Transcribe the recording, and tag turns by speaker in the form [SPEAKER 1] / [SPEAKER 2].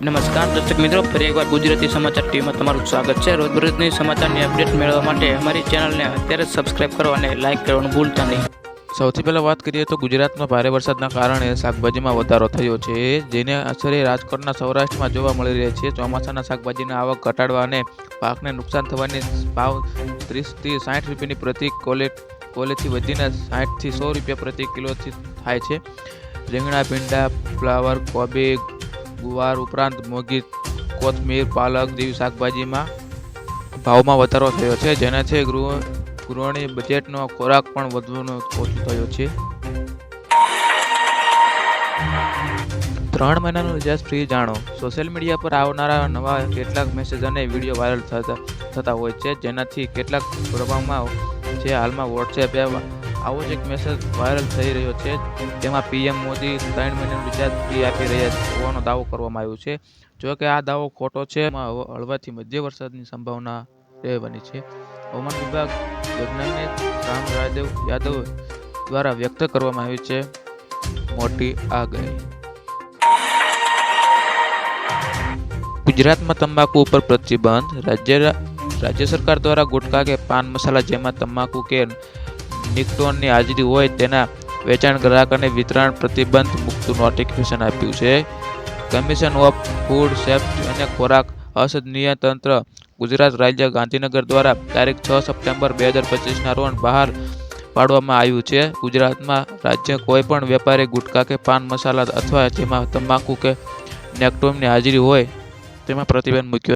[SPEAKER 1] નમસ્કાર દર્શક મિત્રો, ફરી એકવાર ગુજરાતી સમાચાર ટીવીમાં તમારું સ્વાગત છે. રોજબરોજની સમાચારની અપડેટ મેળવવા માટે અમારી ચેનલને અત્યારે સબસ્ક્રાઇબ કરો અને લાઇક કરવાનું ભૂલતા નહીં.
[SPEAKER 2] સૌથી પહેલાં વાત કરીએ તો ગુજરાતમાં ભારે વરસાદના કારણે શાકભાજીમાં વધારો થયો છે, જેને અસરે રાજકોટના સૌરાષ્ટ્રમાં જોવા મળી રહી છે. ચોમાસાના શાકભાજીની આવક ઘટાડવા અને પાકને નુકસાન થવાની ભાવ ત્રીસથી સાઠ રૂપિયાની પ્રતિ કોલે, કોલેથી વધીને સાઠથી સો રૂપિયા પ્રતિ કિલોથી થાય છે. રીંગણા, ભીંડા, ફ્લાવર, કોબી ગુવાર ઉપરાંત મોગી કોથમીર, પાલક જેવી શાકભાજીમાં ભાવમાં વધારો થયો છે જેનાથી ગૃહ ગૃહિણી બજેટનો ખોરાક પણ વધવાનો ઓછો થયો છે. ત્રણ મહિનાનું રિચાર્જ ફ્રી જાણો. સોશિયલ મીડિયા પર આવનારા નવા કેટલાક મેસેજ અને વીડિયો વાયરલ થતા થતા હોય છે, જેનાથી કેટલાક પ્રભાવમાં છે. હાલમાં વોટ્સએપ આવો જ એક મેસેજ વાયરલ થઈ રહ્યો છે. જેમાં પીએમ મોદી ત્રણ મહિનાનું રિચાર્જ ફ્રી આપી રહ્યા હોવાનો દાવો કરવામાં આવ્યો છે. જો કે આ દાવો ખોટો છે, એમાં હળવાથી મધ્ય વરસાદની સંભાવના રહેવાની છે. હવામાન વિભાગ વૈજ્ઞાનિક રામ રાયદેવ યાદવ દ્વારા વ્યક્ત કરવામાં આવી છે. મોટી આગાહી. ગુજરાતમાં તંબાકુ ઉપર પ્રતિબંધ. રાજ્ય રાજ્ય સરકાર દ્વારા ગુટખા કે પાન મસાલા જેમાં તમાકુ કે નિકટોનની હાજરી હોય તેના વેચાણ ગ્રાહક અને વિતરણ પ્રતિબંધ મુક્ત નોટિફિકેશન આપ્યું છે. કમિશન ઓફ ફૂડ સેફ્ટી અને ખોરાક અસદનીય તંત્ર ગુજરાત રાજ્ય ગાંધીનગર દ્વારા તારીખ છ સપ્ટેમ્બર બે હજાર પચીસના રોજ બહાર પાડવામાં આવ્યું છે. ગુજરાતમાં રાજ્ય કોઈપણ વેપારી ગુટખા કે પાન મસાલા અથવા જેમાં તમાકુ કે નેક્ટોમની હાજરી હોય તેમાં પ્રતિબંધ મૂક્યો